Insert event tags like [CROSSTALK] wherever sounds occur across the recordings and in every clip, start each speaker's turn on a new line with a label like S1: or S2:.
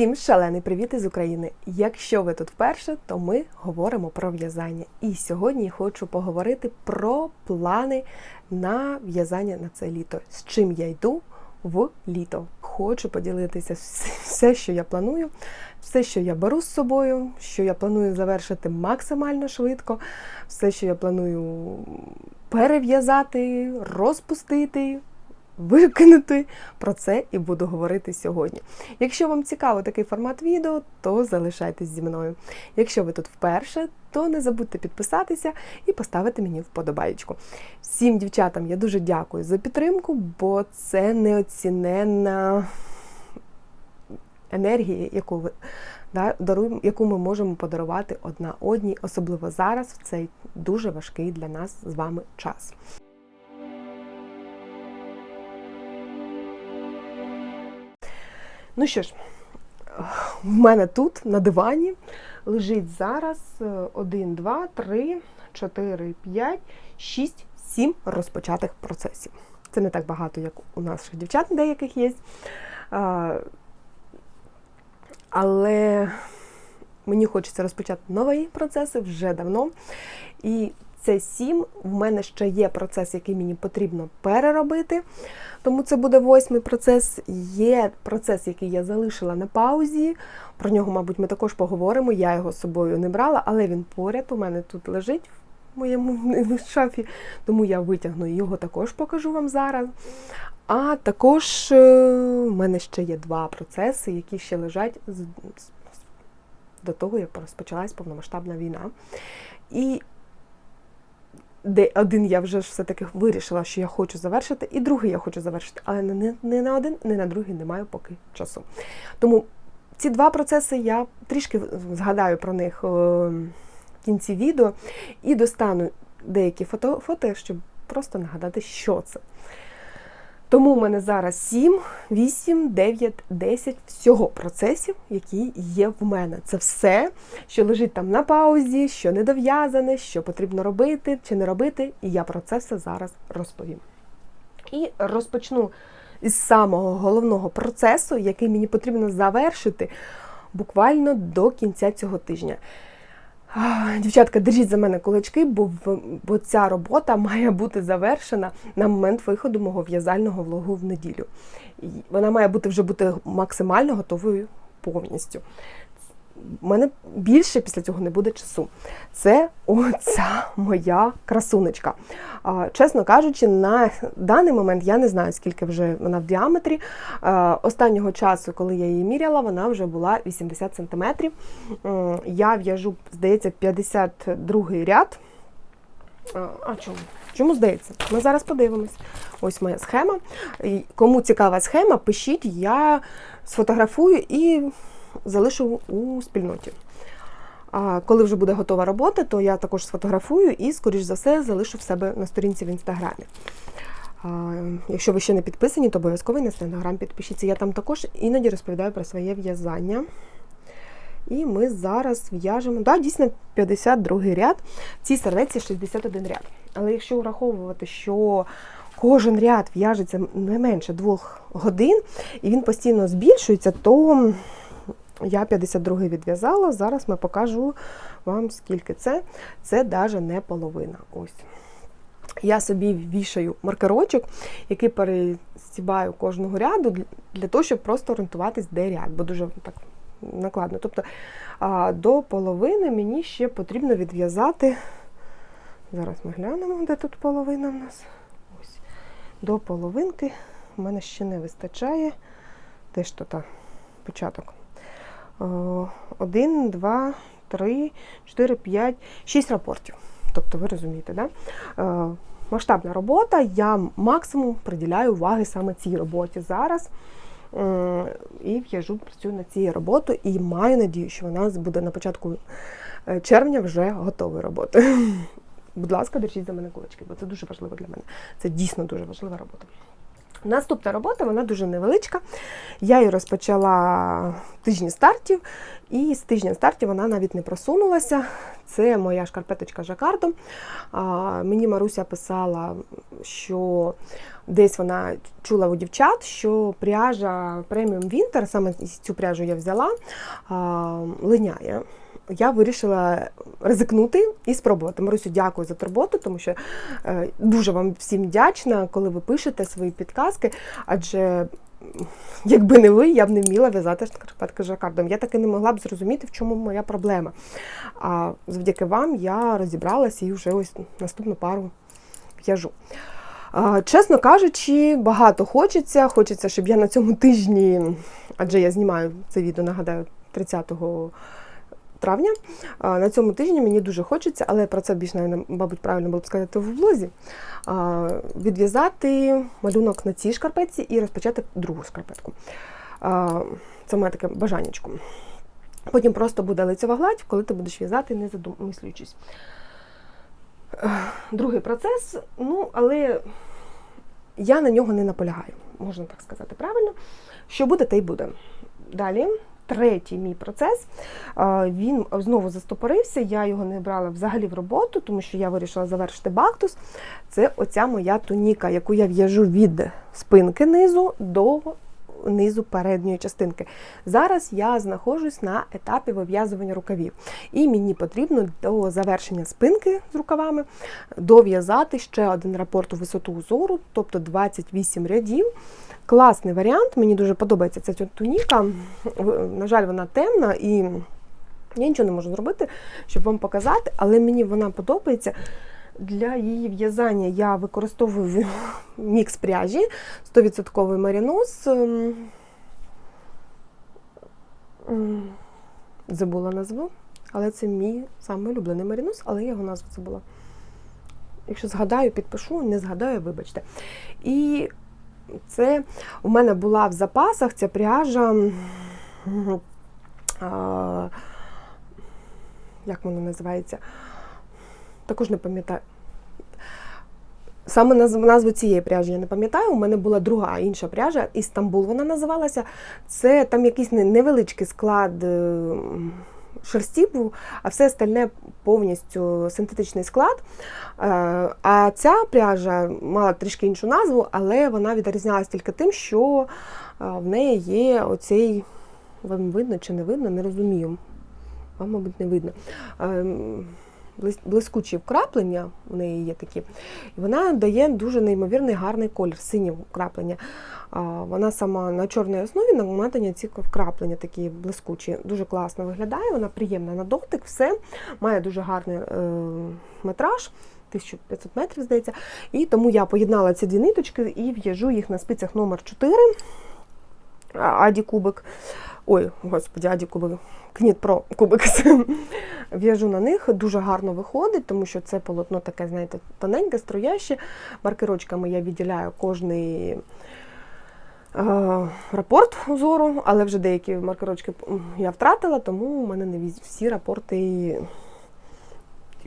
S1: Всім шалений привіт із України! Якщо ви тут вперше, то ми говоримо про в'язання. І сьогодні хочу поговорити про плани на в'язання на це літо. З чим я йду в літо. Хочу поділитися все, що я планую, все, що я беру з собою, що я планую завершити максимально швидко, все, що я планую перев'язати, розпустити викинути. Про це і буду говорити сьогодні. Якщо вам цікаво такий формат відео, то залишайтесь зі мною. Якщо ви тут вперше, то не забудьте підписатися і поставити мені вподобайку. Всім дівчатам я дуже дякую за підтримку, бо це неоціненна енергія, яку ви да, даруємо, яку ми можемо подарувати одна одній, особливо зараз, в цей дуже важкий для нас з вами час. Ну що ж, в мене тут на дивані лежить зараз 1, 2, 3, 4, 5, 6, 7 розпочатих процесів. Це не так багато, як у наших дівчат деяких є. Але мені хочеться розпочати нові процеси вже давно. І це сім. В мене ще є процес, який мені потрібно переробити. Тому це буде восьмий процес. Є процес, який я залишила на паузі. Про нього, мабуть, ми також поговоримо. Я його з собою не брала, але він поряд у мене тут лежить в моєму [LAUGHS] шафі, тому я витягну його також покажу вам зараз. А також е, в мене ще є два процеси, які ще лежать до того, як розпочалась повномасштабна війна. І де один я вже все-таки вирішила, що я хочу завершити, і другий я хочу завершити, але не, не на один, не на другий не маю поки часу. Тому ці два процеси я трішки згадаю про них в кінці відео і достану деякі фото, фото щоб просто нагадати, що це. Тому в мене зараз 7, 8, 9, 10 всього процесів, які є в мене. Це все, що лежить там на паузі, що недов'язане, що потрібно робити чи не робити. І я про це все зараз розповім. І розпочну із самого головного процесу, який мені потрібно завершити буквально до кінця цього тижня. Дівчатка, держіть за мене кулачки, бо бо ця робота має бути завершена на момент виходу мого в'язального влогу в неділю. Вона має бути вже бути максимально готовою повністю в мене більше після цього не буде часу. Це оця моя красунечка. Чесно кажучи, на даний момент я не знаю, скільки вже вона в діаметрі. Останнього часу, коли я її міряла, вона вже була 80 см. Я в'яжу, здається, 52 ряд. А чому? Чому здається? Ми зараз подивимось. Ось моя схема. Кому цікава схема, пишіть, я сфотографую і залишу у спільноті. А коли вже буде готова робота, то я також сфотографую і, скоріш за все, залишу в себе на сторінці в інстаграмі. Якщо ви ще не підписані, то обов'язково на інстаграм підпишіться. Я там також іноді розповідаю про своє в'язання. І ми зараз в'яжемо, да, дійсно 52 ряд, в цій серветці 61 ряд. Але якщо враховувати, що кожен ряд в'яжеться не менше двох годин, і він постійно збільшується, то я 52 відв'язала, зараз ми покажу вам, скільки це. Це навіть не половина. Ось. Я собі вішаю маркерочок, який перестібаю кожного ряду для того, щоб просто орієнтуватись, де ряд, бо дуже так накладно. Тобто до половини мені ще потрібно відв'язати. Зараз ми глянемо, де тут половина в нас. Ось. До половинки в мене ще не вистачає. Теж тут початок. Е, один, два, три, чотири, п'ять, шість рапортів. Тобто, ви розумієте, да? Е, масштабна робота, я максимум приділяю уваги саме цій роботі зараз. Е, і в'яжу, працюю над цією роботою і маю надію, що вона буде на початку червня вже готовою роботою. [LAUGHS] Будь ласка, держіть за мене кулачки, бо це дуже важливо для мене. Це дійсно дуже важлива робота. Наступна робота, вона дуже невеличка. Я її розпочала тижні стартів, і з тижня стартів вона навіть не просунулася. Це моя шкарпеточка жакардо. Мені Маруся писала, що десь вона чула у дівчат, що пряжа преміум Winter, саме цю пряжу я взяла, линяє. Я вирішила ризикнути і спробувати. Марусю, дякую за турботу, тому що е, дуже вам всім вдячна, коли ви пишете свої підказки, адже якби не ви, я б не вміла в'язати шкарпетки жакардом. Я таки не могла б зрозуміти, в чому моя проблема. А завдяки вам я розібралася і вже ось наступну пару в'яжу. Чесно кажучи, багато хочеться. Хочеться, щоб я на цьому тижні, адже я знімаю це відео, нагадаю, 30 травня. На цьому тижні мені дуже хочеться, але про це більш, мабуть, правильно було б сказати в блозі. Відв'язати малюнок на цій шкарпетці і розпочати другу шкарпетку. Це моє таке бажаннячко. Потім просто буде лицева гладь, коли ти будеш в'язати, не задумислюючись. Другий процес, ну, але я на нього не наполягаю, можна так сказати правильно. Що буде, те й буде. Далі третій мій процес. Він знову застопорився, я його не брала взагалі в роботу, тому що я вирішила завершити бактус. Це оця моя туніка, яку я в'яжу від спинки низу до низу передньої частинки. Зараз я знаходжусь на етапі вив'язування рукавів. І мені потрібно до завершення спинки з рукавами дов'язати ще один рапорт у висоту узору, тобто 28 рядів. Класний варіант, мені дуже подобається ця туніка. На жаль, вона темна і я нічого не можу зробити, щоб вам показати, але мені вона подобається. Для її в'язання я використовую [LAUGHS] мікс пряжі, 100% марінос. Ем, забула назву, але це мій самий улюблений марінос, але я його назву забула. Якщо згадаю, підпишу, не згадаю, вибачте. І це у мене була в запасах ця пряжа. Як вона називається? Також не пам'ятаю. Саме назву цієї пряжі я не пам'ятаю. У мене була друга інша пряжа, Істамбул вона називалася. Це там якийсь невеличкий склад е, шерсті був, а все остальне повністю синтетичний склад. Е, а ця пряжа мала трішки іншу назву, але вона відрізнялася тільки тим, що е, в неї є оцей, вам видно чи не видно, не розумію. Вам, мабуть, не видно. Блискучі вкраплення, у неї є такі, і вона дає дуже неймовірний гарний колір, синє вкраплення. Вона сама на чорній основі намотані ці вкраплення такі блискучі. Дуже класно виглядає, вона приємна на дотик, все, має дуже гарний е, метраж. 1500 метрів, здається. І тому я поєднала ці дві ниточки і в'яжу їх на спицях номер 4 Аді Кубик. Ой, господі, Аді Кубик, Кніт про Кубик. [LAUGHS] В'яжу на них, дуже гарно виходить, тому що це полотно таке, знаєте, тоненьке, строяще. Маркерочками я відділяю кожний. Е, рапорт узору, але вже деякі маркерочки я втратила, тому у мене не всі рапорти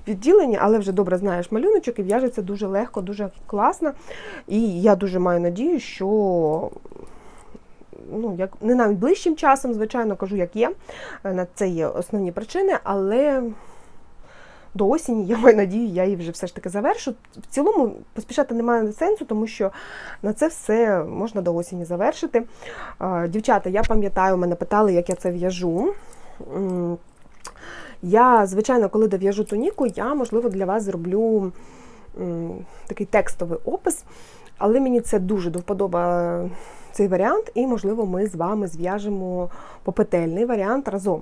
S1: відділені, але вже добре знаєш малюночок і в'яжеться дуже легко, дуже класно. І я дуже маю надію, що ну, як не навіть ближчим часом, звичайно, кажу, як є. Е, на це є основні причини, але до осені, я маю надію, я її вже все ж таки завершу. В цілому поспішати немає сенсу, тому що на це все можна до осені завершити. Дівчата, я пам'ятаю, мене питали, як я це в'яжу. Я, звичайно, коли дов'яжу туніку, я, можливо, для вас зроблю такий текстовий опис, але мені це дуже до вподоба цей варіант, і, можливо, ми з вами зв'яжемо попетельний варіант разом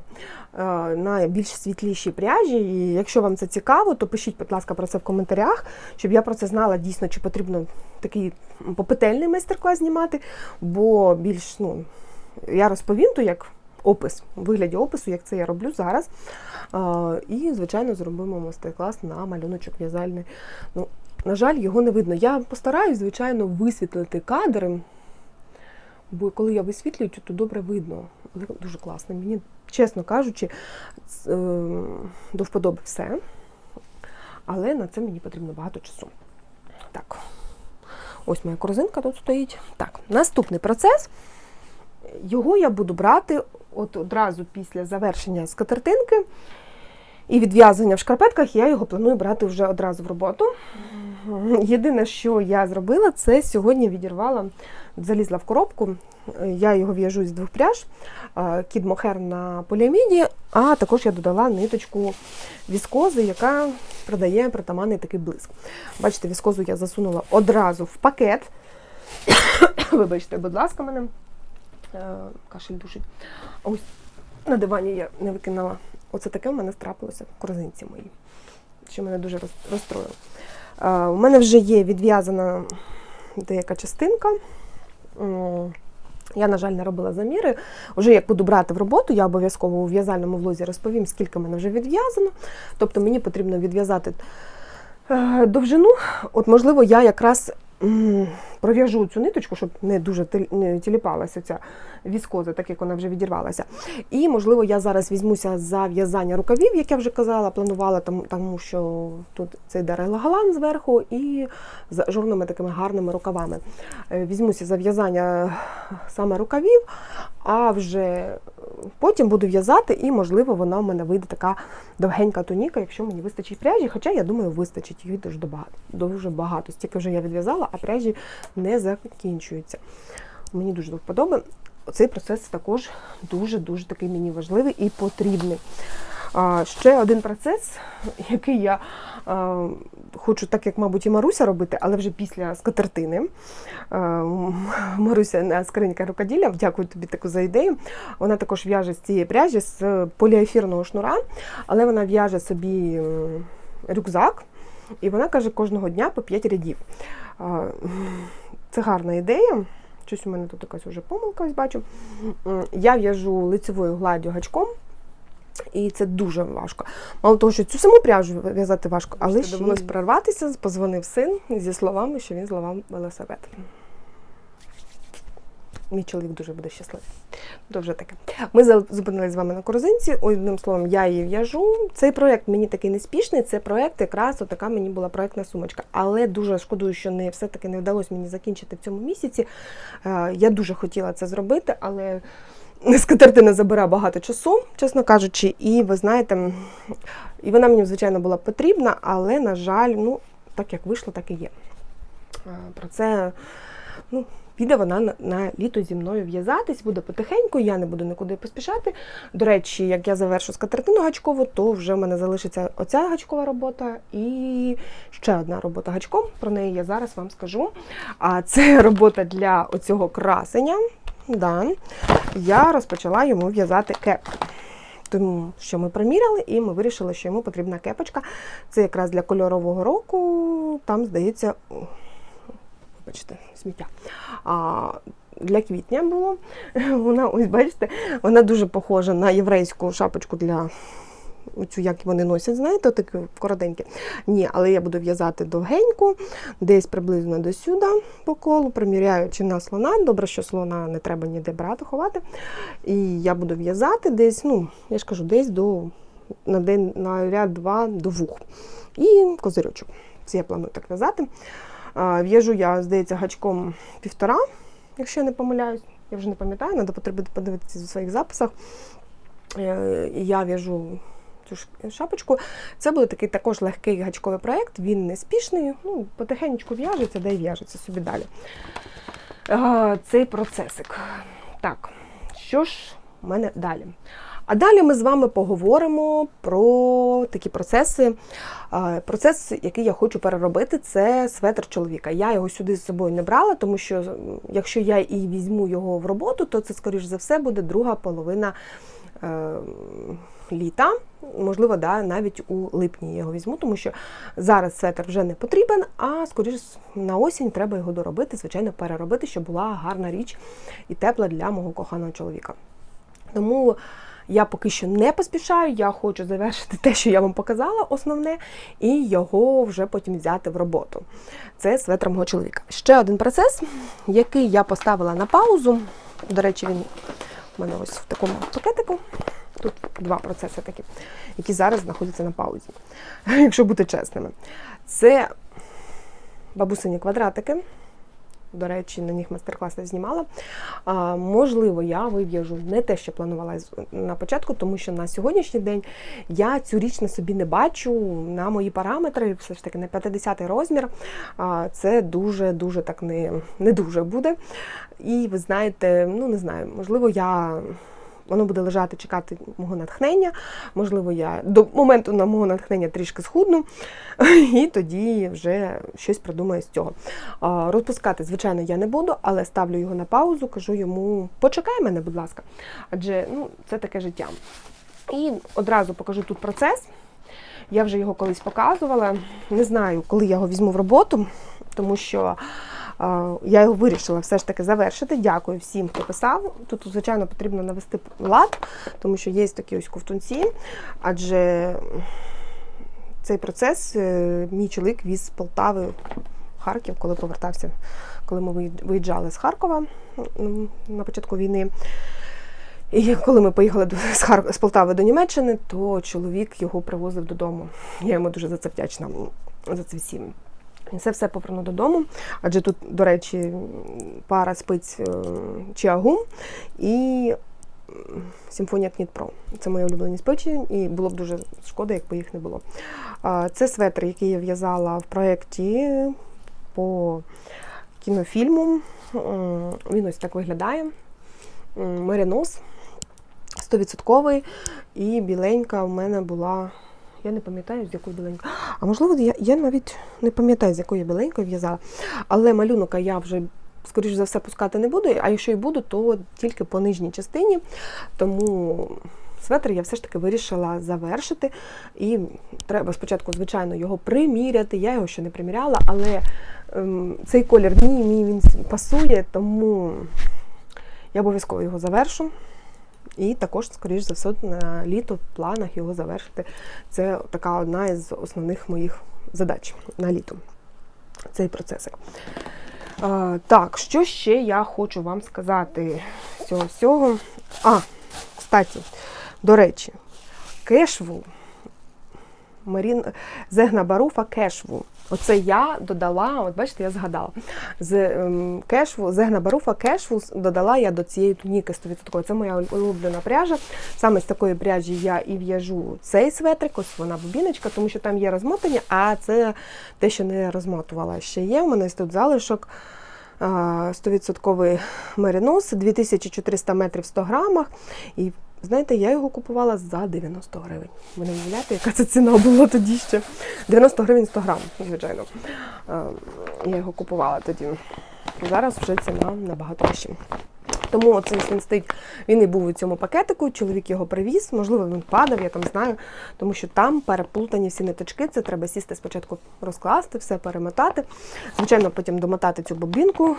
S1: е, на більш світлішій пряжі. І якщо вам це цікаво, то пишіть, будь ласка, про це в коментарях, щоб я про це знала дійсно, чи потрібно такий попетельний майстер-клас знімати, бо більш, ну, я розповім то як. Опис, у вигляді опису, як це я роблю зараз. А, І, звичайно, зробимо майстер-клас на малюночок в'язальний. Ну, На жаль, його не видно. Я постараюсь, звичайно, висвітлити кадри. Бо коли я висвітлюю, то добре видно. Дуже класно. Мені, чесно кажучи, е, до вподоби все. Але на це мені потрібно багато часу. Так. Ось моя корзинка тут стоїть. Так, наступний процес. Його я буду брати от одразу після завершення скатертинки і відв'язання в шкарпетках, я його планую брати вже одразу в роботу. Єдине, що я зробила, це сьогодні відірвала, залізла в коробку. Я його в'яжу з двох пряж, кід мохер на поліаміді, а також я додала ниточку віскози, яка продає притаманний такий блиск. Бачите, віскозу я засунула одразу в пакет. [COUGHS] Вибачте, будь ласка, мене е, кашель душить. Ось на дивані я не викинула. Оце таке в мене страпилося в корзинці моїй, що мене дуже розстроїло. Е, У мене вже є відв'язана деяка частинка. Я, на жаль, не робила заміри. Уже як буду брати в роботу, я обов'язково у в'язальному влозі розповім, скільки мене вже відв'язано. Тобто мені потрібно відв'язати е, довжину. От, можливо, я якраз пров'яжу цю ниточку, щоб не дуже тіліпалася ця віскоза, так як вона вже відірвалася. І, можливо, я зараз візьмуся за в'язання рукавів, як я вже казала, планувала, тому, що тут цей галан зверху і з ажурними такими гарними рукавами. Е, Візьмуся за в'язання саме рукавів, а вже потім буду в'язати, і, можливо, вона в мене вийде така довгенька туніка, якщо мені вистачить пряжі. Хоча, я думаю, вистачить її дуже багато. Дуже багато. Стільки вже я відв'язала, а пряжі не закінчуються. Мені дуже до вподоби. Цей процес також дуже-дуже такий мені важливий і потрібний. Ще один процес, який я хочу, так як, мабуть, і Маруся робити, але вже після скатертини. Маруся скринька рукоділля, дякую тобі таку за ідею. Вона також в'яже з цієї пряжі з поліефірного шнура, але вона в'яже собі рюкзак, і вона каже кожного дня по 5 рядів. Це гарна ідея. Щось у мене тут якась вже помилка, ось бачу. Я в'яжу лицевою гладдю гачком. І це дуже важко. Мало того, що цю саму пряжу в'язати важко, але ще довелось прорватися, позвонив син зі словами, що він зламав велосипед. Мій чоловік дуже буде щасливий. То вже таке. Ми зупинились з вами на корзинці. Одним словом, я її в'яжу. Цей проєкт мені такий неспішний. Це проєкт, якраз така мені була проєктна сумочка. Але дуже шкодую, що не все-таки не вдалося мені закінчити в цьому місяці. Е, Я дуже хотіла це зробити, але [LAUGHS] скатертина забирає багато часу, чесно кажучи, і ви знаєте, і вона мені, звичайно, була потрібна, але, на жаль, ну, так як вийшло, так і є. Е, Про це ну, піде вона на, літо зі мною в'язатись, буде потихеньку, я не буду нікуди поспішати. До речі, як я завершу скатертину гачкову, то вже в мене залишиться оця гачкова робота і ще одна робота гачком. Про неї я зараз вам скажу. А це [LAUGHS] робота для оцього красення. Да. Я розпочала йому в'язати кепку. Тому що ми приміряли, і ми вирішили, що йому потрібна кепочка. Це якраз для кольорового року. Там, здається, о, вибачте, сміття. А, для квітня було. [LAUGHS] Вона, ось бачите, вона дуже похожа на єврейську шапочку для оцю, як вони носять, знаєте, такі коротенькі. Ні, але я буду в'язати довгеньку, десь приблизно до сюди по колу, приміряючи на слона. Добре, що слона не треба ніде брати, ховати. І я буду в'язати десь, ну, я ж кажу, десь до на день на ряд два до вух. І козирючок. Це я планую так в'язати. В'яжу я, здається, гачком півтора, якщо я не помиляюсь. Я вже не пам'ятаю, треба потрібно подивитися у своїх записах. Е, Я в'яжу цю шапочку. Це буде такий також легкий гачковий проєкт, він не спішний, ну, потихеньку в'яжеться, де й в'яжеться собі далі. Цей процесик. Так, що ж у мене далі? А далі ми з вами поговоримо про такі процеси. Процес, який я хочу переробити, це светр чоловіка. Я його сюди з собою не брала, тому що якщо я і візьму його в роботу, то це, скоріш за все, буде друга половина е, літа. Можливо, да, навіть у липні я його візьму, тому що зараз светр вже не потрібен, а скоріш на осінь треба його доробити, звичайно, переробити, щоб була гарна річ і тепла для мого коханого чоловіка. Тому я поки що не поспішаю, я хочу завершити те, що я вам показала, основне, і його вже потім взяти в роботу. Це светр мого чоловіка. Ще один процес, який я поставила на паузу. До речі, він у мене ось в такому пакетику. Тут два процеси такі, які зараз знаходяться на паузі, [LAUGHS] якщо бути чесними. Це бабусині квадратики. До речі, на них майстер-класи знімала. А, можливо, я вив'яжу не те, що планувала на початку, тому що на сьогоднішній день я цю річ на собі не бачу. На мої параметри, все ж таки на 50 розмір. А, це дуже-дуже так не, не дуже буде. І ви знаєте, ну не знаю, можливо, я. Воно буде лежати, чекати мого натхнення. Можливо, я до моменту на мого натхнення трішки схудну, [LAUGHS] і тоді вже щось придумаю з цього. Розпускати, звичайно, я не буду, але ставлю його на паузу, кажу йому: почекай мене, будь ласка. Адже ну, це таке життя. І одразу покажу тут процес. Я вже його колись показувала. Не знаю, коли я його візьму в роботу, тому що я його вирішила все ж таки завершити. Дякую всім, хто писав. Тут, звичайно, потрібно навести лад, тому що є такі ось ковтунці, адже цей процес е, мій чоловік віз з Полтави в Харків, коли повертався, коли ми виїжджали з Харкова на початку війни. І коли ми поїхали з, Хар... з Полтави до Німеччини, то чоловік його привозив додому. Я йому дуже за це вдячна за це всім. Це все поверну додому, адже тут, до речі, пара спиць е, Чіагум і м, Симфонія Кніт Це мої улюблені спичі, і було б дуже шкода, якби їх не було. Це светр, який я в'язала в проєкті по кінофільму. Він ось так виглядає. Меринос 100% і біленька в мене була. Я не пам'ятаю, з якою біленькою. А можливо, я, я навіть не пам'ятаю, з якою біленькою в'язала. Але малюнка я вже, скоріш за все, пускати не буду. А якщо і буду, то тільки по нижній частині. Тому светр я все ж таки вирішила завершити. І треба спочатку, звичайно, його приміряти. Я його ще не приміряла, але ем, цей колір мені, мені він пасує, тому я обов'язково його завершу. І також, скоріш за все, на літо в планах його завершити. Це така одна із основних моїх задач на літо. Цей процесик. А, так, що ще я хочу вам сказати з цього всього? А, кстати, до речі, кешву. Марін Зегна Баруфа кешву. Оце я додала, от бачите, я згадала. З ем, кешву, Зегна Баруфа кешву додала я до цієї туніки 100%. Це моя улюблена пряжа. Саме з такої пряжі я і в'яжу цей светрик, ось вона бобіночка, тому що там є розмотання, а це те, що не розмотувала. Ще є. У мене тут залишок. 100% меринос, 2400 метрів в 100 грамах. І знаєте, я його купувала за 90 гривень. Ви не уявляєте, яка це ціна була тоді ще. 90 гривень 100 грам, звичайно. Я його купувала тоді. Зараз вже ціна набагато вища. Тому оцей він він і був у цьому пакетику, чоловік його привіз, можливо, він падав, я там знаю, тому що там переплутані всі ниточки, це треба сісти спочатку розкласти, все перемотати. Звичайно, потім домотати цю бобінку,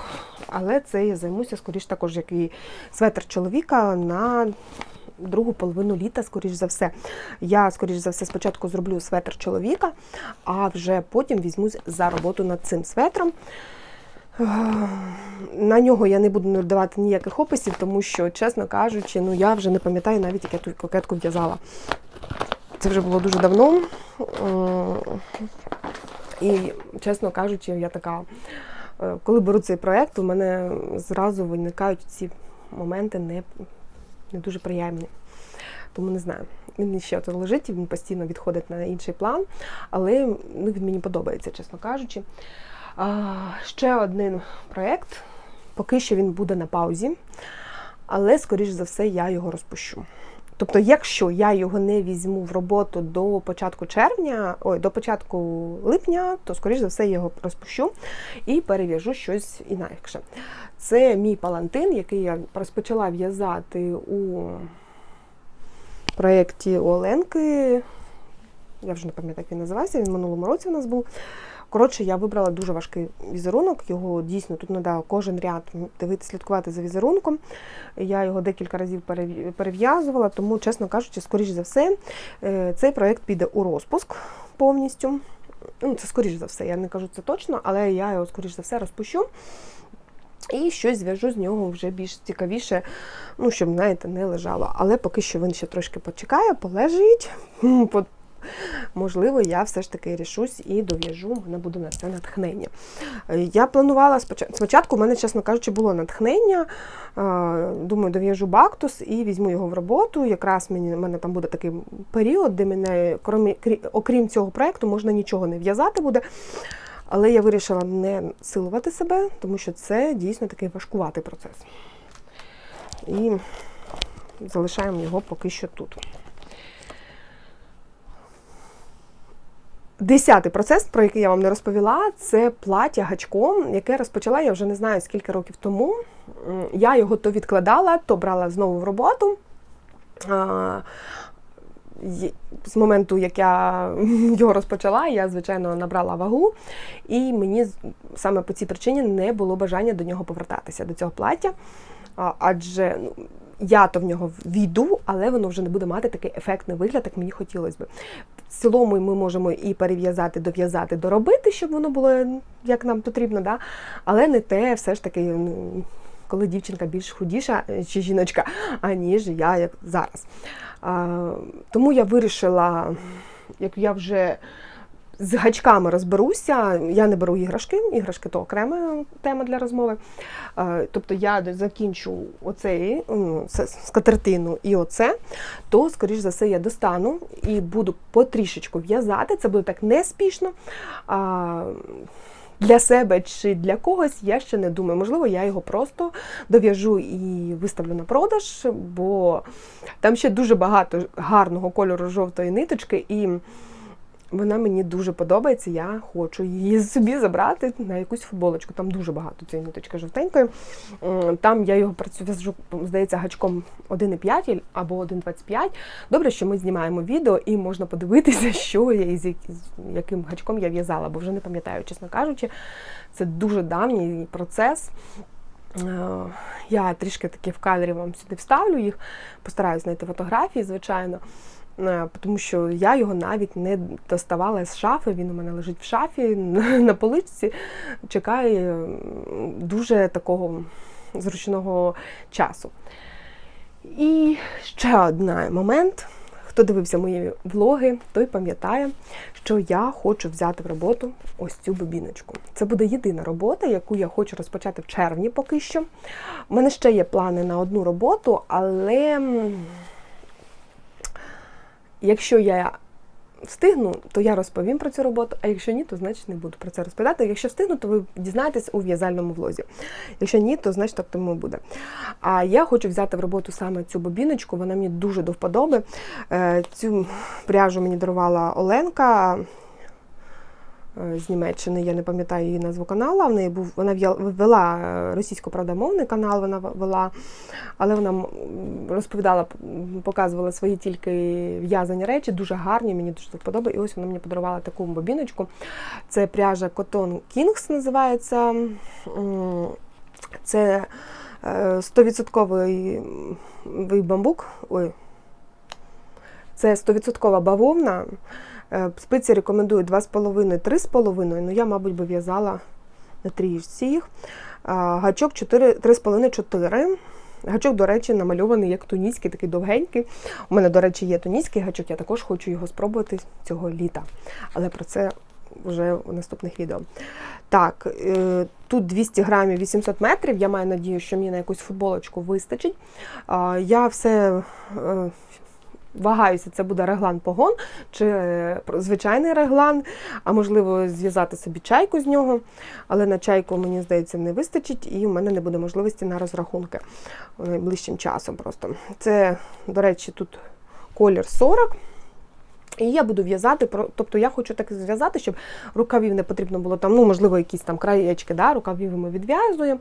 S1: але це я займуся скоріш також, як і светр чоловіка на другу половину літа, скоріш за все. Я, скоріш за все, спочатку зроблю светр чоловіка, а вже потім візьмусь за роботу над цим светром. На нього я не буду давати ніяких описів, тому що, чесно кажучи, ну я вже не пам'ятаю навіть, як я ту кокетку в'язала. Це вже було дуже давно. І, чесно кажучи, я така, е, коли беру цей проєкт, у мене зразу виникають ці моменти не, не дуже приємні. Тому не знаю. Він ще от лежить, він постійно відходить на інший план, але ну, він мені подобається, чесно кажучи. А, ще один проєкт. Поки що він буде на паузі, але, скоріш за все, я його розпущу. Тобто, якщо я його не візьму в роботу до початку червня, ой, до початку липня, то, скоріш за все, його розпущу і перев'яжу щось інакше. Це мій палантин, який я розпочала в'язати у проєкті Оленки. Я вже не пам'ятаю, як він називався, він в минулому році у нас був. Коротше, я вибрала дуже важкий візерунок. Його дійсно тут треба кожен ряд дивитися, слідкувати за візерунком. Я його декілька разів перев'язувала, тому, чесно кажучи, скоріш за все, е, цей проєкт піде у розпуск повністю. Ну, це скоріш за все, я не кажу це точно, але я його скоріш за все розпущу. І щось зв'яжу з нього вже більш цікавіше, ну, щоб, знаєте, не лежало. Але поки що він ще трошки почекає, полежить, [LAUGHS] по- можливо, я все ж таки рішусь і дов'яжу, мене буде на це натхнення. Е, Я планувала спочатку, спочатку, у мене, чесно кажучи, було натхнення. Е, Думаю, дов'яжу бактус і візьму його в роботу. Якраз мені, в мене там буде такий період, де мене, крім, окрім цього проєкту, можна нічого не в'язати буде. Але я вирішила не силувати себе, тому що це дійсно такий важкуватий процес. І залишаємо його поки що тут. Десятий процес, про який я вам не розповіла, це плаття гачком, яке розпочала я вже не знаю скільки років тому. Я його то відкладала, то брала знову в роботу. З моменту, як я [LAUGHS] його розпочала, я, звичайно, набрала вагу, і мені саме по цій причині не було бажання до нього повертатися, до цього плаття. Адже ну, я то в нього війду, але воно вже не буде мати такий ефектний вигляд, як мені хотілося б. В цілому ми можемо і перев'язати, дов'язати, доробити, щоб воно було як нам потрібно, да? але не те, все ж таки, ну, коли дівчинка більш худіша е, чи жіночка, аніж я як зараз. А, тому я вирішила, як я вже з гачками розберуся, я не беру іграшки, іграшки то окрема тема для розмови. Е, Тобто я закінчу оцей ну, скатертину і оце, то, скоріш за все, я достану і буду потрішечку в'язати. Це буде так неспішно. Для себе чи для когось я ще не думаю. Можливо, я його просто дов'яжу і виставлю на продаж, бо там ще дуже багато гарного кольору жовтої ниточки, і вона мені дуже подобається. Я хочу її [LAUGHS] собі забрати на якусь футболочку. Там дуже багато цієї ниточки жовтенької. Там я його працюю, здається, гачком 1,5 або 1,25. Добре, що ми знімаємо відео і можна подивитися, [LAUGHS] що я і з яким гачком я в'язала, бо вже не пам'ятаю, чесно кажучи. Це дуже давній процес. Е, Я трішки таки в кадрі вам сюди вставлю їх, постараюсь знайти фотографії, звичайно. Е, Тому що я його навіть не доставала з шафи. Він у мене лежить в шафі [LAUGHS] на поличці, чекає дуже такого зручного часу. І ще один момент. Хто дивився мої влоги, той пам'ятає, що я хочу взяти в роботу ось цю бобіночку. Це буде єдина робота, яку я хочу розпочати в червні поки що. У мене ще є плани на одну роботу, але якщо я встигну, то я розповім про цю роботу, а якщо ні, то значить не буду про це розповідати. Якщо встигну, то ви дізнаєтесь у в'язальному влозі. Якщо ні, то значить так тому буде. А я хочу взяти в роботу саме цю бобіночку, вона мені дуже до вподоби. Е, Цю пряжу мені дарувала Оленка. Е, З Німеччини, я не пам'ятаю її назву каналу. В неї був вона вела е, російсько-правдомовний канал, вона вела, але вона розповідала, показувала свої тільки в'язані речі, дуже гарні, мені дуже вподобає. І ось вона мені подарувала таку бобіночку. Це пряжа Cotton Kings називається. Це е, 100% бамбук. Ой. Це 100% бавовна. Е, Спиці рекомендую 2,5-3,5, ну я, мабуть, би в'язала на тріжці їх. Гачок 3,5-4. Гачок, до речі, намальований як туніський, такий довгенький. У мене, до речі, є туніський гачок, я також хочу його спробувати цього літа. Але про це вже у наступних відео. Так, е, тут 200 грамів 800 метрів. Я маю надію, що мені на якусь футболочку вистачить. Я все е, вагаюся, це буде реглан погон чи е, звичайний реглан, а можливо зв'язати собі чайку з нього. Але на чайку, мені здається, не вистачить, і у мене не буде можливості на розрахунки найближчим часом. Просто це, до речі, тут колір 40. І я буду в'язати, тобто я хочу так зв'язати, щоб рукавів не потрібно було там, ну, можливо, якісь там краєчки, да, рукавів ми відв'язуємо.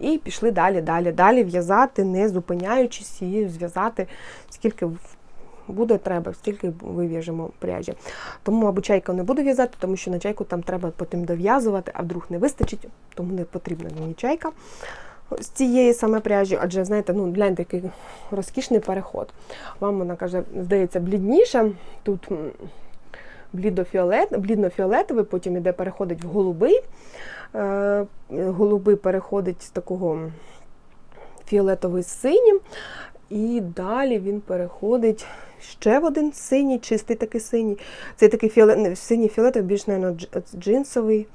S1: І пішли далі, далі, далі в'язати, не зупиняючись і зв'язати, скільки в- буде треба, стільки вив'яжемо пряжі. Тому, мабуть, чайку не буду в'язати, тому що на чайку там треба потім дов'язувати, а вдруг не вистачить, тому не потрібна мені чайка з цієї саме пряжі, адже знаєте, ну гляньте, який розкішний переход. Вам вона каже, здається, блідніша. Тут блідно-фіолетовий, потім іде переходить в голубий. Е, голубий переходить з такого фіолетовий з синім. І далі він переходить ще в один синій, чистий такий синій. Це такий фіолет, синій фіолетовий, більш, мабуть, джинсовий.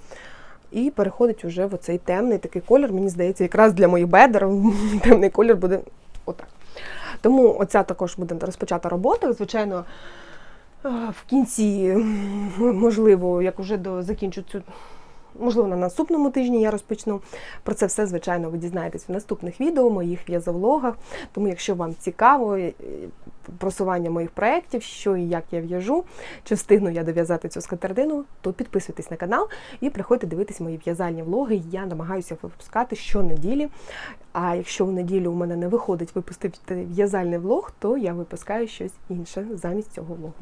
S1: І переходить вже в оцей темний такий колір. Мені здається, якраз для моїх бедер [LAUGHS] темний колір буде отак. Тому оця також буде розпочата робота. Звичайно, в кінці, можливо, як до закінчу цю. Можливо, на наступному тижні я розпочну. Про це все, звичайно, ви дізнаєтесь в наступних відео, моїх в'язовлогах. Тому, якщо вам цікаво е, просування моїх проєктів, що і як я в'яжу, чи встигну я дов'язати цю скатертину, то підписуйтесь на канал і приходьте дивитись мої в'язальні влоги. Я намагаюся випускати щонеділі. А якщо в неділю у мене не виходить випустити в'язальний влог, то я випускаю щось інше замість цього влогу.